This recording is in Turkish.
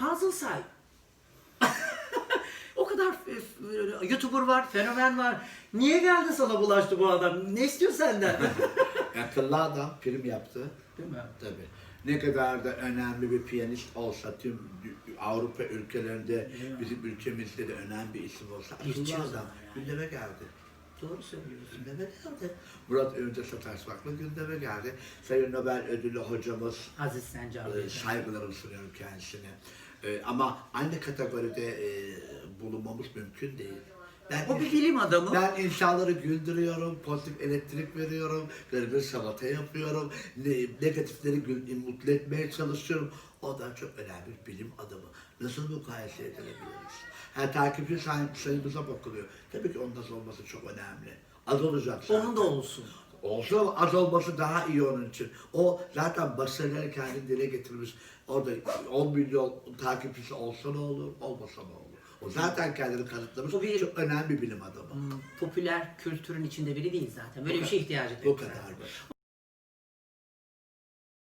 Fazıl Say. o kadar f- f- YouTuber var, fenomen var. Niye geldi sana bulaştı bu adam? Ne istiyor senden? Akıllı adam film yaptı. Değil mi? Tabii. Ne kadar da önemli bir piyanist olsa tüm Avrupa ülkelerinde bizim ülkemizde de önemli bir isim olsa akıllı adam gündeme geldi. Doğru söylüyorsun. Gündeme geldi. Murat Önce Sataşmak'la gündeme geldi. Sayın Nobel ödüllü hocamız Aziz Sencar. e, saygılarımı sunuyorum kendisine. E, ama aynı kategoride e, bulunmamız mümkün değil. Ben O bir bilim adamı. ben insanları güldürüyorum, pozitif elektrik veriyorum, böyle salata yapıyorum, ne- negatifleri mutlu etmeye çalışıyorum. O da çok önemli bir bilim adamı. Nasıl mukayese edilebiliriz? Her takipçi say- sayımıza bakılıyor. Tabii ki onun az olması çok önemli. Az olacak zaten. Onun da olsun. Olsa ama az olması daha iyi onun için. O zaten başarıları kendini dile getirmiş. Orada 10 milyon takipçisi olsa ne olur, olmasa ne olur. O zaten kendini kanıtlamış. O bir- Çok önemli bir bilim adamı. Hmm, Popüler kültürün içinde biri değil zaten. Böyle bir şey ihtiyacı Bu yok. kadar.